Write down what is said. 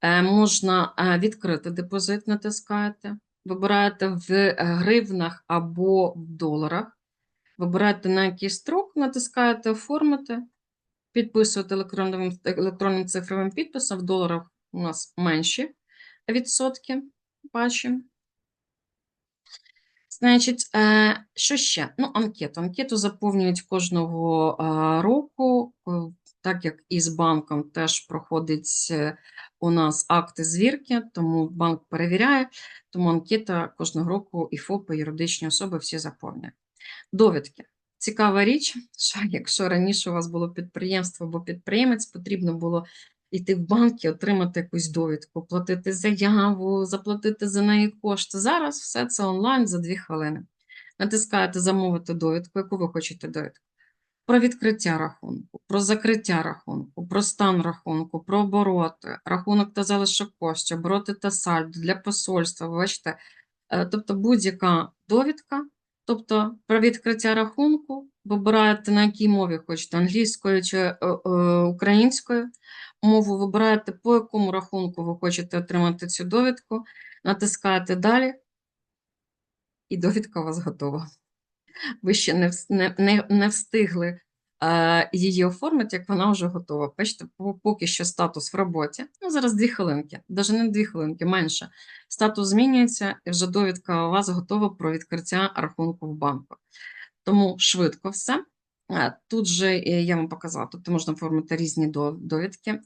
Е, Можна е, відкрити депозит, натискаєте, вибираєте в е, гривнах або в доларах, вибираєте на який строк, натискаєте оформити, підписуєте електронним, електронним цифровим підписом. В доларах у нас менші відсотки, бачимо. Значить, що ще? Ну, анкету. Анкету заповнюють кожного року, так як і з банком теж проходить у нас акти звірки, тому банк перевіряє, тому анкета кожного року і ФОПи, і юридичні особи всі заповнюють. Довідки. Цікава річ, що якщо раніше у вас було підприємство або підприємець, потрібно було йти в банк і отримати якусь довідку, платити заяву, заплатити за неї кошти. Зараз все це онлайн за 2 хвилини. Натискаєте замовити довідку, яку ви хочете довідку. Про відкриття рахунку, про закриття рахунку, про стан рахунку, про обороти, рахунок та залишок коштів, обороти та сальдо для посольства. Бачите, Е, тобто будь-яка довідка, тобто про відкриття рахунку, вибираєте на якій мові хочете, англійською чи е, е, українською мову, вибираєте, по якому рахунку ви хочете отримати цю довідку, натискаєте далі, і довідка у вас готова. Ви ще не, не, не, встигли е, її оформити, як вона вже готова. Бачите, поки що статус в роботі. Ну, зараз дві хвилинки, навіть не дві хвилинки, менше. Статус змінюється, і вже довідка у вас готова про відкриття рахунку в банку. Тому швидко все. Е, Тут же е, я вам показала, тут можна оформити різні довідки.